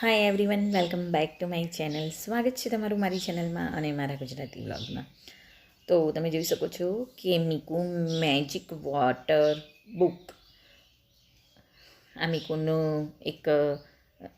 Hi everyone welcome back to my channel સ્વાગત છે તમારું મારી ચેનલમાં અને મારા ગુજરાતી વ્લોગમાં તો તમે જોઈ શકો છો કે મીકુ મેજિક વોટર બુક આ મીકુનું એક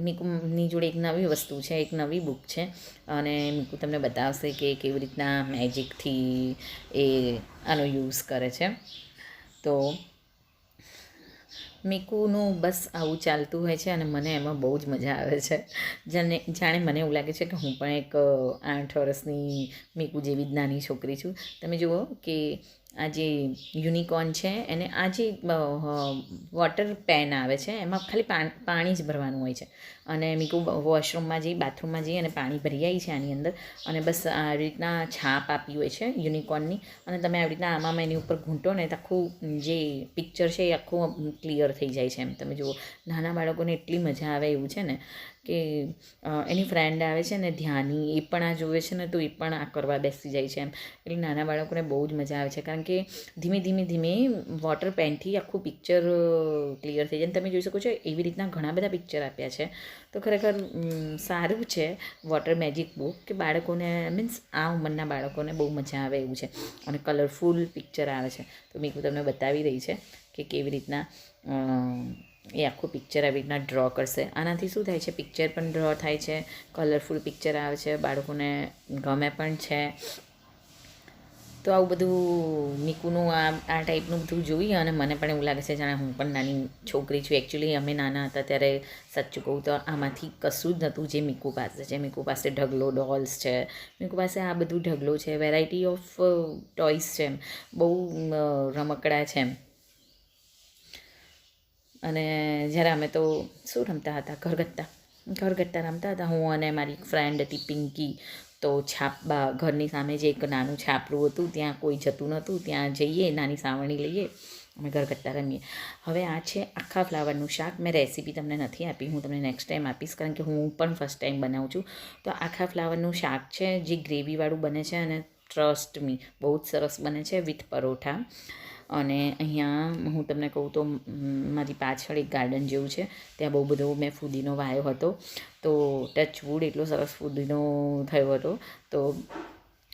મીકુની જોડે એક નવી વસ્તુ છે, એક નવી બુક છે. અને મીકુ તમને બતાવશે કે કેવી રીતના મેજિકથી એ આનો યુઝ કરે છે. તો મીકુનું બસ આવું ચાલતું હોય છે અને મને એમાં બહુ જ મજા આવે છે. જાણે જાણે મને એવું લાગે છે કે હું પણ એક આઠ વર્ષની મીકુ જેવી જ નાની છોકરી છું. તમે જુઓ કે આ જે યુનિકોર્ન છે, એને આ જે વોટર પેન આવે છે, એમાં ખાલી પાણ- જ ભરવાનું હોય છે. અને મીકુ વોશરૂમમાં જઈ બાથરૂમમાં જઈ અને પાણી ભરી આવી છે આની અંદર. અને બસ આ રીતના છાપ આપી હોય છે યુનિકોર્નની. અને તમે આવી રીતના આમાં એની ઉપર ઘૂંટો ને તો આખું જે પિક્ચર છે એ આખું ક્લિયર થઈ જાય છે એમ. તમે જુઓ, નાના બાળકોને એટલી મજા આવે એવું છે ને. કે એની ફ્રેન્ડ આવે છે ને ધ્યાની, એ પણ આ જોવે છે ને તો એ પણ આ કરવા બેસી જાય છે એમ. એટલે નાના બાળકોને બહુ જ મજા આવે છે. કારણ કે ધીમે ધીમે ધીમે વોટર પેનથી આખું પિક્ચર ક્લિયર થઈ જાય. તમે જોઈ શકો છો એવી રીતના ઘણા બધા પિક્ચર આપ્યા છે. તો ખરેખર સારું છે વોટર મેજિક બુક કે બાળકોને મીન્સ આ ઉંમરના બાળકોને બહુ મજા આવે એવું છે. અને કલરફુલ પિક્ચર આવે છે. તો મેં તમને બતાવી રહી છે કે કેવી રીતના એ આખું પિક્ચર આવી રીતના ડ્રો કરશે. આનાથી શું થાય છે? પિક્ચર પણ ડ્રો થાય છે. કલરફુલ પિક્ચર આવે છે. બાળકોને ગમે પણ છે. તો આવું બધું મીકુનું આ આ ટાઈપનું બધું જોઈએ અને મને પણ એવું લાગે છે જાણે હું પણ નાની છોકરી છું. એકચ્યુઅલી અમે નાના હતા ત્યારે સાચું કહું તો આમાંથી કશું જ નહોતું જે મીકુ પાસે છે. મીકુ પાસે ઢગલો ડોલ્સ છે. મીકુ પાસે આ બધું ઢગલો છે. વેરાયટી ઓફ ટોયસ છે એમ. બહુ રમકડા છે એમ. અને જ્યારે અમે તો શું રમતા હતા? ઘરગથ્થા. ઘરગથ્થા રમતા હતા. હું અને મારી એક ફ્રેન્ડ હતી, પિંકી. તો છાપા ઘરની સામે જે એક નાનું છાપરું હતું, ત્યાં કોઈ જતું નહોતું. ત્યાં જઈએ, નાની સાવરણી લઈએ, અમે ઘરગથ્થા રમીએ. હવે આ છે આખા ફ્લાવરનું શાક. મેં રેસીપી તમને નથી આપી. હું તમને નેક્સ્ટ ટાઈમ આપીશ, કારણ કે હું પણ ફર્સ્ટ ટાઈમ બનાવું છું. તો આખા ફ્લાવરનું શાક છે, જે ગ્રેવીવાળું બને છે અને ટ્રસ્ટ મી બહુ જ સરસ બને છે વિથ પરોઠા. અને અહીંયા હું તમને કહું તો મારી પાછળ એક ગાર્ડન જેવું છે. ત્યાં બહુ બધો મેં ફૂદીનો વાયો હતો. તો ટચવુડ એટલો સરસ ફૂદીનો થયો હતો. તો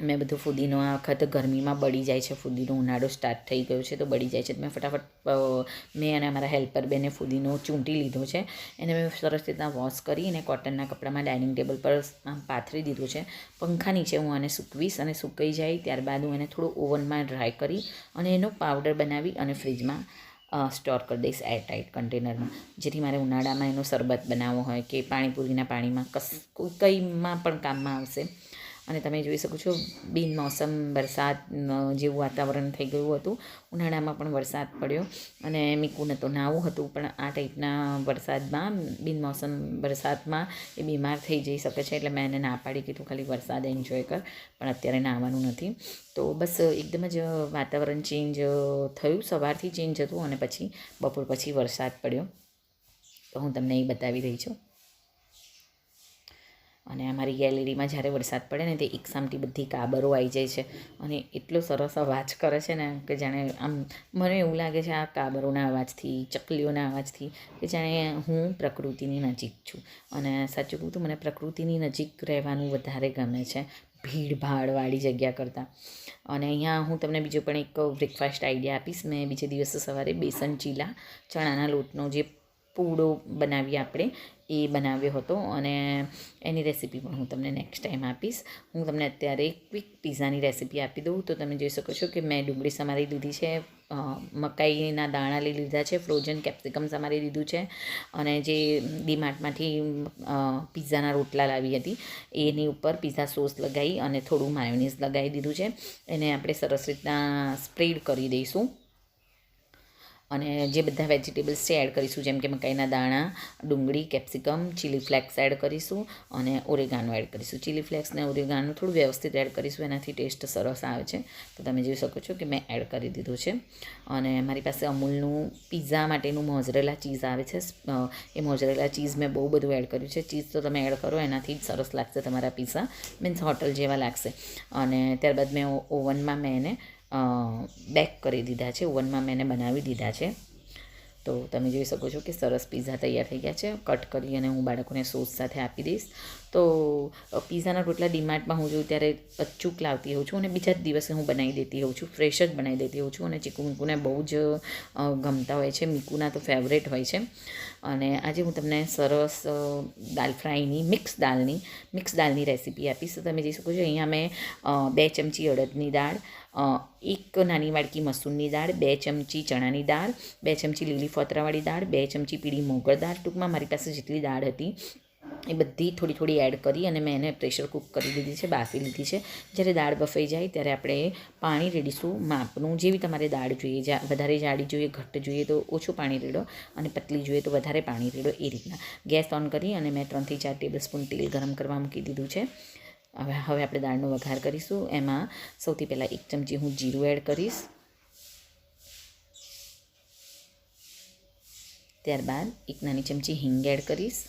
મેં બધું ફુદીનો, આ વખત ગરમીમાં બળી જાય છે, ફુદીનો ઉનાળો સ્ટાર્ટ થઈ ગયો છે, તો બળી જાય છે. મેં ફટાફટ મેં અને અમારા હેલ્પર બેને ફુદીનો ચૂંટી લીધો છે. એને મેં સરસ રીતના વોશ કરી અને કોટનના કપડામાં ડાઇનિંગ ટેબલ પર પાથરી દીધું છે. પંખા નીચે હું આને સૂકવીશ અને સુકાઈ જાય, ત્યારબાદ હું એને થોડું ઓવનમાં ડ્રાય કરી અને એનો પાવડર બનાવી અને ફ્રીજમાં સ્ટોર કરી દઈશ એરટાઇટ કન્ટેનરમાં જેથી મારે ઉનાળામાં એનો શરબત બનાવવો હોય કે પાણીપુરીના પાણીમાં કસ કોઈ, કંઈમાં પણ કામમાં આવશે. અને તમે જોઈ શકો છો, બિનમોસમ વરસાદ જેવું વાતાવરણ થઈ ગયું હતું. ઉનાળામાં પણ વરસાદ પડ્યો અને મીકુને તો નાવું હતું, પણ આ ટાઈપના વરસાદમાં, બિનમોસમ વરસાદમાં એ બીમાર થઈ જઈ શકે છે, એટલે મેં એને ના પાડી, કીધું ખાલી વરસાદ એન્જોય કર, પણ અત્યારે નાહવાનું નથી. તો બસ એકદમ જ વાતાવરણ ચેન્જ થયું, સવારથી ચેન્જ હતું અને પછી બપોર પછી વરસાદ પડ્યો. તો હું તમને એ બતાવી રહી છું. અને અમારી ગેલેરીમાં જ્યારે વરસાદ પડે ને તે એક સામટી બધી કાબરો આવી જાય છે. અને એટલો સરસ અવાજ કરે છે ને કે જાણે આમ મને એવું લાગે છે આ કાબરોના અવાજથી, ચકલીઓના અવાજથી કે જાણે હું પ્રકૃતિની નજીક છું. અને સાચું કહું તો મને પ્રકૃતિની નજીક રહેવાનું વધારે ગમે છે ભીડભાડવાળી જગ્યા કરતાં. અને અહીંયા હું તમને બીજો પણ એક બ્રેકફાસ્ટ આઈડિયા આપીશ. મેં બીજે દિવસે સવારે બેસન ચીલા ચણાના લોટનો જે પૂડો બનાવીએ આપણે એ બનાવ્યો હતો અને એની રેસીપી પણ હું તમને નેક્સ્ટ ટાઈમ આપીશ. હું તમને અત્યારે ક્વિક પીઝાની રેસીપી આપી દઉં. તો તમે જોઈ શકો છો કે મેં ડુંગળી સમારી દીધી છે મકાઈના દાણા લઈ લીધા છે ફ્રોઝન કેપ્સિકમ સમારી લીધું છે અને જે ડીમાર્ટમાંથી પિઝાના રોટલા લાવી હતી, એની ઉપર પિઝા સોસ લગાવી અને થોડું માયોનીઝ લગાવી દીધું છે. એને આપણે સરસ રીતના સ્પ્રેડ કરી દઈશું. અને જે બધા વેજીટેબલ્સ છે, એડ કરીશું. જેમ કે મકાઈના દાણા, ડુંગળી, કેપ્સિકમ, ચીલી ફ્લેક્સ એડ કરીશું અને ઓરેગાનો એડ કરીશું. ચીલી ફ્લેક્સ ને ઓરેગાનો થોડું વ્યવસ્થિત એડ કરીશું, એનાથી ટેસ્ટ સરસ આવે છે. તો તમે જોઈ શકો છો કે મેં એડ કરી દીધું છે. અને મારી પાસે અમૂલનું પીઝા માટેનું મોઝરેલા ચીઝ આવે છે. એ મોઝરેલા ચીઝ મેં બહુ બધું એડ કર્યું છે. ચીઝ તો તમે એડ કરો, એનાથી જ સરસ લાગશે તમારા પિઝા. મીન્સ હોટલ જેવા લાગશે. અને ત્યારબાદ મેં ઓવનમાં મેં એને બેક કરી દીધા છે. ઓવનમાં મેં બનાવી દીધા છે. તો તમે જોઈ શકો છો કે સરસ પીઝા તૈયાર થઈ ગયા છે. કટ કરી અને હું બાળકોને સોસ સાથે આપી દઈશ. તો પીઝાના રોટલા ડીમાર્ટમાં હું જોઉં ત્યારે અચૂક લાવતી હોઉં છું અને બીજા જ દિવસે હું બનાવી દેતી હોઉં છું. ફ્રેશ જ બનાવી દેતી હોઉં છું અને ચીકુ મીકુને બહુ જ ગમતા હોય છે. મીકુના તો ફેવરેટ હોય છે. અને આજે હું તમને સરસ દાલ ફ્રાયની, મિક્સ દાળની મિક્સ દાળની રેસીપી આપીશ. તો તમે જોઈ શકો છો, અહીંયા મેં બે ચમચી અડદની દાળ એક નાની વાડકી મસૂરની દાળ, બે ચમચી ચણાની દાળ, બે ચમચી લીલી ફોતરાવાળી દાળ, બે ચમચી પીળી મોગળ દાળ ટૂંકમાં મારી પાસે જેટલી દાળ હતી એ બધી થોડી થોડી એડ કરી અને મેં એને પ્રેશર કુક કરી દીધી છે, બાફી લીધી છે. જ્યારે દાળ બફાઈ જાય ત્યારે આપણે પાણી રેડીશું માપનું. જેવી તમારે દાળ જોઈએ વધારે જાડી જોઈએ, ઘટ્ટ જોઈએ તો ઓછું પાણી રેડો અને પતલી જોઈએ તો વધારે પાણી રેડો એ રીતના. ગેસ ઓન કરી અને મેં ત્રણથી ચાર ટેબલ સ્પૂન તેલ ગરમ કરવા મૂકી દીધું છે. હવે હવે આપણે દાળનો વઘાર કરીશું. એમાં સૌથી પહેલાં એક ચમચી હું જીરું એડ કરીશ. ત્યારબાદ એક નાની ચમચી હિંગ એડ કરીશ.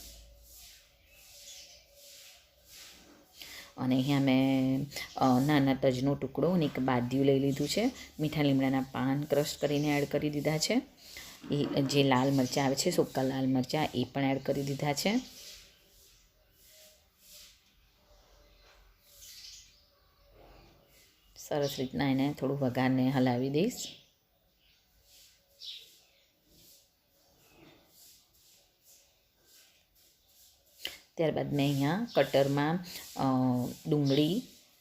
અને અહીંયા મેં નાના તજનો ટુકડો અને એક બાદ્યું લઈ લીધું છે. મીઠા લીમડાના પાન ક્રશ કરીને એડ કરી દીધા છે. એ, જે લાલ મરચાં આવે છે સુકા લાલ મરચાં, એ પણ એડ કરી દીધા છે. સરસ રીતના એને થોડું વઘારને હલાવી દઈશ. ત્યારબાદ મેં અહીંયા કટરમાં ડુંગળી,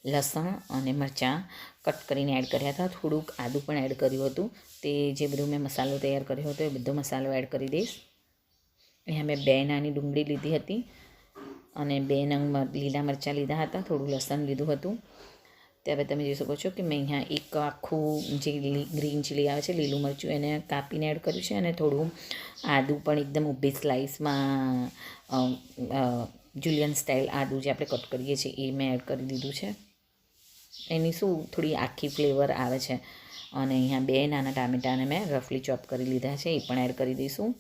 લસણ અને મરચાં કટ કરીને એડ કર્યા હતા. થોડુંક આદું પણ એડ કર્યું હતું. તે જે બધું મેં મસાલો તૈયાર કર્યો હતો એ બધો મસાલો એડ કરી દઈશ. અહીંયા મેં બે નાની ડુંગળી લીધી હતી અને બે નંગ લીલા મરચાં લીધા હતા. થોડું લસણ લીધું હતું. ત્યારબાદ તમે જોઈ શકો છો કે મેં અહીંયા એક આખું જે ગ્રીન ચીલી આવે છે, લીલું મરચું, એને કાપીને એડ કર્યું છે અને થોડું આદું પણ એકદમ ઊભી સ્લાઇસમાં જુલિયન સ્ટાઇલ આદું જે આપણે કટ કરીએ છીએ એ મેં એડ કરી દીધું છે. એની શું થોડી આખી ફ્લેવર આવે છે. અને અહીંયા બે નાના ટામેટાને મેં રફલી ચોપ કરી લીધા છે, એ પણ એડ કરી દઈશું.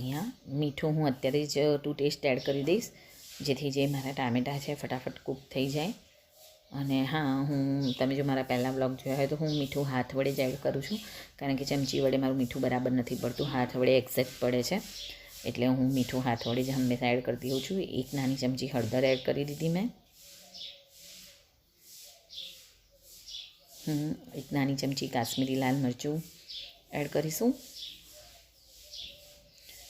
અહીંયા મીઠું હું અત્યારે જ ટુ ટેસ્ટ એડ કરી દઈશ. જેથી જે મારા ટામેટાં છે ફટાફટ કૂક થઈ જાય. અને હા, હું, તમે જો મારા પહેલાં બ્લોગ જોયા હોય તો હું મીઠું હાથ વડે જ એડ કરું છું. કારણ કે ચમચી વડે મારું મીઠું બરાબર નથી પડતું. હાથ વડે એક્ઝેક્ટ પડે છે. એટલે હું મીઠું હાથ વડે જ હંમેશા એડ કરતી હોઉં છું. એક નાની ચમચી હળદર એડ કરી દીધી મેં. એક નાની ચમચી કાશ્મીરી લાલ મરચું એડ કરીશું.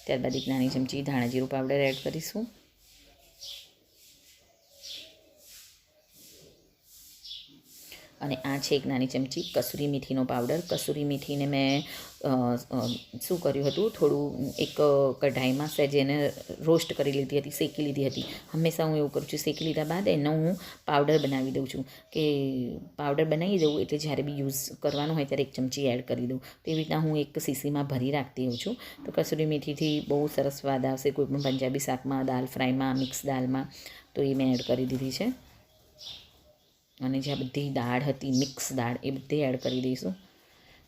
ત્યારબાદ એક નાની ચમચી ધાણા જીરું પાવડર એડ કરીશું. અને આ છે એક નાની ચમચી કસૂરી મેથીનો પાવડર. કસૂરી મેથીને મેં શું કર્યું હતું? થોડું એક કઢાઈમાં સહેજ એને રોસ્ટ કરી લીધી હતી, શેકી લીધી હતી. હંમેશા હું એવું કરું છું, શેકી લીધા બાદ એનો હું પાવડર બનાવી દઉં છું. કે પાવડર બનાવી દઉં એટલે જ્યારે બી યુઝ કરવાનો હોય ત્યારે એક ચમચી એડ કરી દઉં. તેવી રીતના હું એક સીસીમાં ભરી રાખતી હોઉં છું. તો કસૂરી મેથીથી બહુ સરસ સ્વાદ આવશે કોઈ પણ પંજાબી શાકમાં, દાલ ફ્રાયમાં, મિક્સ દાલમાં. તો એ મેં એડ કરી દીધી છે. અને જે આ બધી દાળ હતી મિક્સ દાળ એ બધી એડ કરી દઈશું.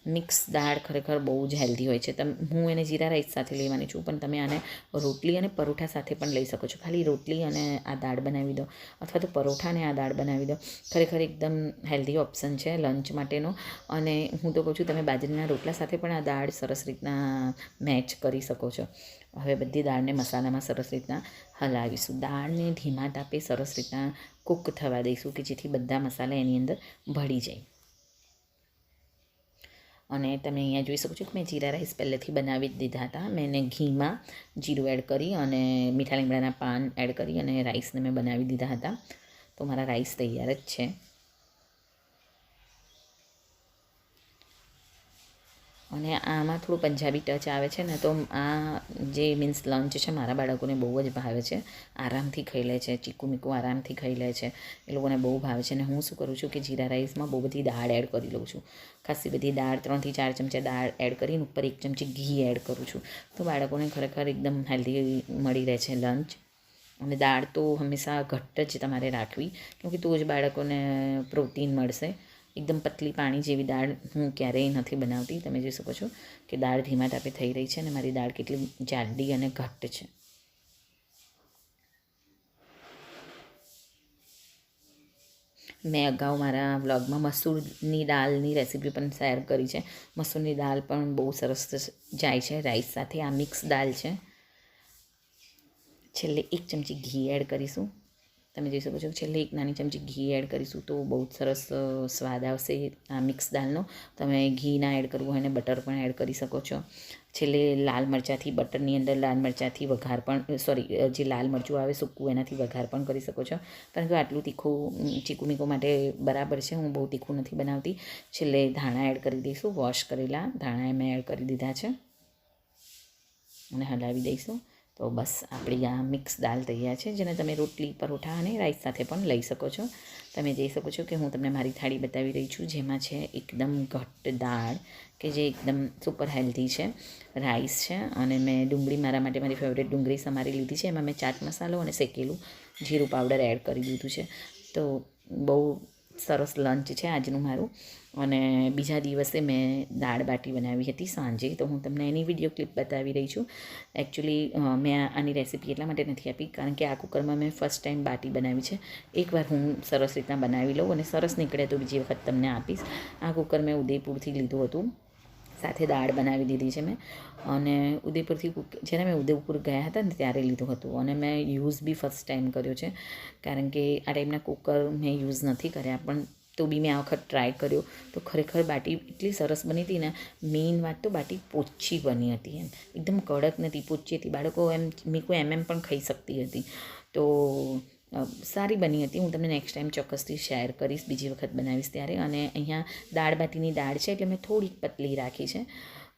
મિક્સ દાળ ખરેખર બહુ જ હેલ્ધી હોય છે. તમે, હું એને જીરા રાઈસ સાથે લેવાની છું, પણ તમે આને રોટલી અને પરોઠા સાથે પણ લઈ શકો છો. ખાલી રોટલી અને આ દાળ બનાવી દો, અથવા તો પરોઠાને આ દાળ બનાવી દો. ખરેખર એકદમ હેલ્ધી ઓપ્શન છે લંચ માટેનો. અને હું તો કહું છું, તમે બાજરીના રોટલા સાથે પણ આ દાળ સરસ રીતના મેચ કરી શકો છો. હવે બધી દાળને મસાલામાં સરસ રીતના હલાવીશું. દાળને ધીમા તાપે સરસ રીતના કૂક થવા દઈશું, કે જેથી બધા મસાલા એની અંદર ભળી જાય. અને તમે અહીંયા જોઈ શકો છો કે મેં જીરા રાઈસ પહેલેથી બનાવી જ દીધા હતા. મેં એને ઘીમાં જીરું એડ કરી અને મીઠા લીમડાના પાન એડ કરી અને રાઈસને મેં બનાવી દીધા હતા. તો મારા રાઈસ તૈયાર જ છે. અને આમાં થોડું પંજાબી ટચ આવે છે ને તો આ જે મીન્સ લંચ છે મારા બાળકોને બહુ જ ભાવે છે. આરામથી ખાઈ લે છે, ચીકુ મીકુ આરામથી ખાઈ લે છે. એ લોકોને બહુ ભાવે છે અને હું શું કરું છું કે જીરા રાઈસમાં બહુ બધી દાળ એડ કરી લઉં છું. ખાસી બધી દાળ, ત્રણથી ચાર ચમચા દાળ એડ કરીને ઉપર એક ચમચી ઘી એડ કરું છું. તો બાળકોને ખરેખર એકદમ હેલ્ધી મળી રહે છે લંચ અને દાળ તો હંમેશા ઘટ્ટ જ તમારે રાખવી, કેમકે તો જ બાળકોને પ્રોટીન મળશે. એકદમ પતલી પાણી જેવી દાળ હું ક્યારેય નથી બનાવતી. તમે જોઈ શકો છો કે દાળ ધીમા તાપે થઈ રહી છે અને મારી દાળ કેટલી જાડી અને ઘટ્ટ છે. મેં અગાઉ મારા વ્લોગમાં મસૂરની દાળની રેસીપી પણ શેર કરી છે. મસૂરની દાળ પણ બહુ સરસ જાય છે. રાઈસ સાથે આ મિક્સ દાળ છે. છેલ્લે એક ચમચી ઘી એડ કરીશું. તમે જોઈ શકો છો છેલ્લે એક નાની ચમચી ઘી એડ કરીશું તો બહુ જ સરસ સ્વાદ આવશે આ મિક્સ દાળનો. તમે ઘી ના એડ કરવું હોય ને બટર પણ એડ કરી શકો છો. છેલ્લે લાલ મરચાંથી બટરની અંદર લાલ મરચાંથી વઘાર પણ સોરી જે લાલ મરચું આવે સૂકું એનાથી વઘાર પણ કરી શકો છો. પરંતુ આટલું તીખું ઉમ, ચીકુ મીકુ માટે બરાબર છે. હું બહુ તીખું નથી બનાવતી. છેલ્લે ધાણા એડ કરી દઈશું. વોશ કરેલા ધાણા મેં એડ કરી દીધા છે. અને હલાવી દઈશું. તો બસ આપણી આ મિક્સ દાળ તૈયાર છે, જેને તમે રોટલી, પરોઠા અને રાઈસ સાથે પણ લઈ શકો છો. તમે જોઈ શકો છો કે હું તમને મારી થાળી બતાવી રહી છું, જેમાં છે એકદમ ઘટ્ટ દાળ, કે જે એકદમ સુપર હેલ્ધી છે રાઈસ છે, અને મેં ડુંગળી મારા માટે મારી ફેવરેટ ડુંગળી સમારી લીધી છે. એમાં મેં ચાટ મસાલો અને શેકેલું જીરું પાવડર એડ કરી દીધું છે. તો બહુ સરસ લંચ છે આજનું મારું. અને બીજા દિવસે મેં દાળ બાટી બનાવી હતી સાંજે. તો હું તમને એની વીડિયો ક્લિપ બતાવી રહી છું. એકચ્યુઅલી મેં આની રેસીપી એટલા માટે નથી આપી, કારણ કે આ કુકરમાં મેં ફર્સ્ટ ટાઈમ બાટી બનાવી છે. એકવાર હું સરસ રીતના બનાવી લઉં અને સરસ નીકળે તો બીજી વખત તમને આપીશ. આ કુકર મેં ઉદયપુરથી લીધું હતું. સાથે દાળ બનાવી દીધી છે મેં. અને ઉદયપુરથી જ્યારે મેં ઉદયપુર ગયા હતા ને ત્યારે લીધું હતું. અને મેં યુઝ બી ફર્સ્ટ ટાઈમ કર્યો છે. કારણ કે આ ટાઈપના કુકર મેં યુઝ નથી કર્યા, પણ તો બી મેં આ વખત ટ્રાય કર્યો. તો ખરેખર બાટી એટલી સરસ બની હતી ને મેઇન વાત તો બાટી પોચી બની હતી એમ. એકદમ કડક નથી પોચી હતી. બાળકો એમ મીકું એમ એમ પણ ખાઈ શકતી હતી. તો સારી બની હતી. હું તમને નેક્સ્ટ ટાઈમ ચોક્કસથી શેર કરીશ. બીજી વખત બનાવીશ ત્યારે. અને અહીંયા દાળ બાટીની દાળ છે એટલે મેં થોડીક પતલી રાખી છે.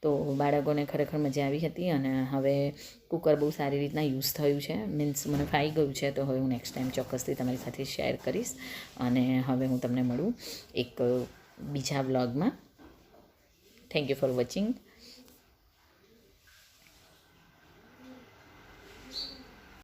તો બાળકોને ખરેખર મજા આવી હતી અને હવે કુકર બહુ સારી રીતના યુઝ થયું છે. મીન્સ મને ફાઈ ગયું છે, તો હવે હું નેક્સ્ટ ટાઈમ ચોક્કસથી તમારી સાથે શેર કરીશ. અને હવે હું તમને મળું એક બીજા વ્લોગમાં થેન્ક યુ ફોર વોચિંગ